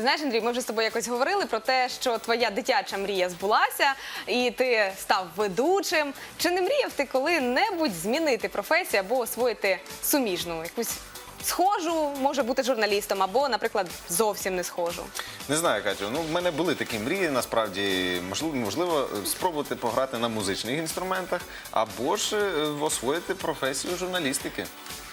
Ти знаєш, Андрій, ми вже з тобою якось говорили про те, що твоя дитяча мрія збулася, і ти став ведучим. Чи не мріяв ти коли-небудь змінити професію або освоїти суміжну, якусь схожу, може бути журналістом, або, наприклад, зовсім не схожу? Не знаю, Катю. Ну, в мене були такі мрії. Насправді, можливо, можливо, спробувати пограти на музичних інструментах або ж е, освоїти професію журналістики.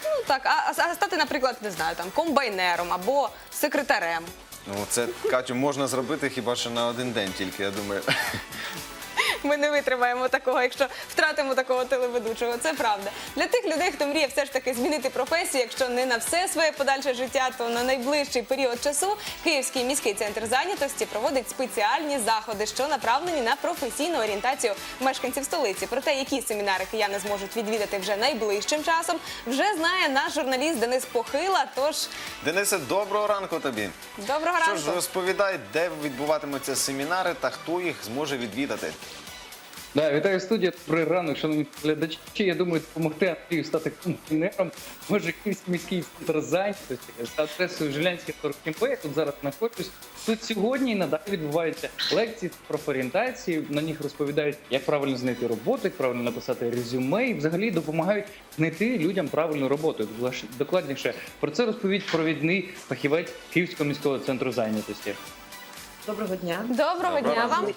Ну так, а, а стати, наприклад, не знаю, там комбайнером або секретарем. Ну, це Катю можна зробити хіба що на один день тільки, я думаю. Ми не витримаємо такого, якщо втратимо такого телеведучого. Це правда. Для тих людей, хто мріє все ж таки змінити професію, якщо не на все своє подальше життя, то на найближчий період часу Київський міський центр зайнятості проводить спеціальні заходи, що направлені на професійну орієнтацію мешканців столиці. Про те, які семінари кияни зможуть відвідати вже найближчим часом, вже знає наш журналіст Денис Похила. Тож Денисе, доброго ранку тобі. доброго Що ранку. ж, розповідай, де відбуватимуться семінари та хто їх зможе відвідати. Да, вітаю студія. Добрий ранок, шановні глядачі. Я думаю, допомогти Андрію стати комбайнером. Може, Київський міський центр зайнятості за адресою Жилянських 47 Б. Я тут зараз знаходжусь. Тут сьогодні і надалі відбуваються лекції з профорієнтації. На них розповідають, як правильно знайти роботу, як правильно написати резюме, і взагалі допомагають знайти людям правильну роботу. Докладніше про це розповідь провідний фахівець Київського міського центру зайнятості. Доброго дня. Доброго дня вам.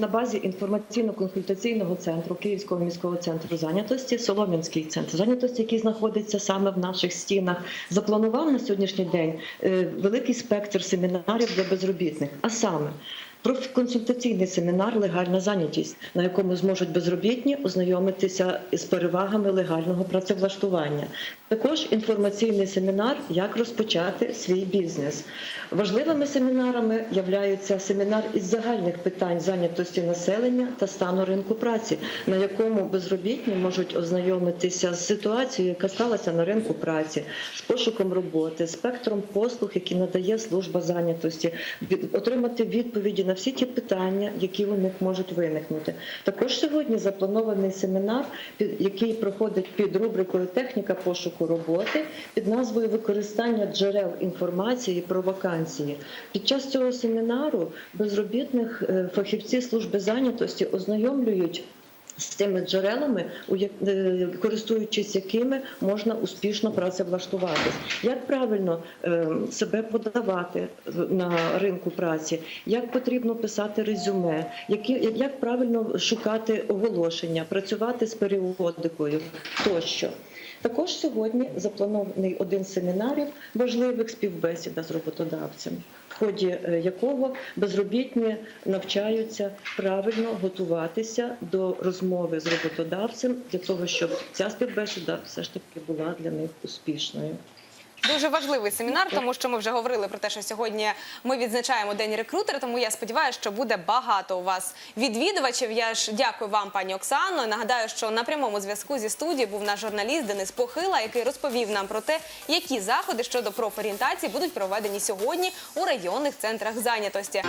На базі інформаційно-консультаційного центру Київського міського центру зайнятості, Солом'янський центр зайнятості, який знаходиться саме в наших стінах, запланував на сьогоднішній день е, великий спектр семінарів для безробітних. А саме профконсультаційний семінар Легальна зайнятість, на якому зможуть безробітні ознайомитися з перевагами легального працевлаштування. Також інформаційний семінар, як розпочати свій бізнес. Важливими семінарами являються семінар із загальних питань зайнятості населення та стану ринку праці, на якому безробітні можуть ознайомитися з ситуацією, яка сталася на ринку праці, з пошуком роботи, спектром послуг, які надає служба зайнятості, отримати відповіді на всі ті питання, які у них можуть виникнути. Також сьогодні запланований семінар, який проходить під рубрикою Техніка пошуку роботи під назвою Використання джерел інформації про вакансії. Під час цього семінару безробітних е, фахівці служби зайнятості ознайомлюють. З тими джерелами, е, користуючись якими можна успішно працевлаштуватись, як правильно е, себе подавати на ринку праці, як потрібно писати резюме, які як- як правильно шукати оголошення, працювати з періодикою тощо. Також сьогодні запланований один з семінарів важливих співбесіда з роботодавцем, в ході е, якого безробітні навчаються правильно готуватися до розмови з роботодавцем для того, щоб ця співбесіда все ж таки була для них успішною. Дуже важливий семінар, тому що ми вже говорили про те, що сьогодні ми відзначаємо день рекрутера. Тому я сподіваюся, що буде багато у вас відвідувачів. Я ж дякую вам, пані Оксано. Нагадаю, що на прямому зв'язку зі студією був наш журналіст Денис Похила, який розповів нам про те, які заходи щодо профорієнтації будуть проведені сьогодні у районних центрах зайнятості.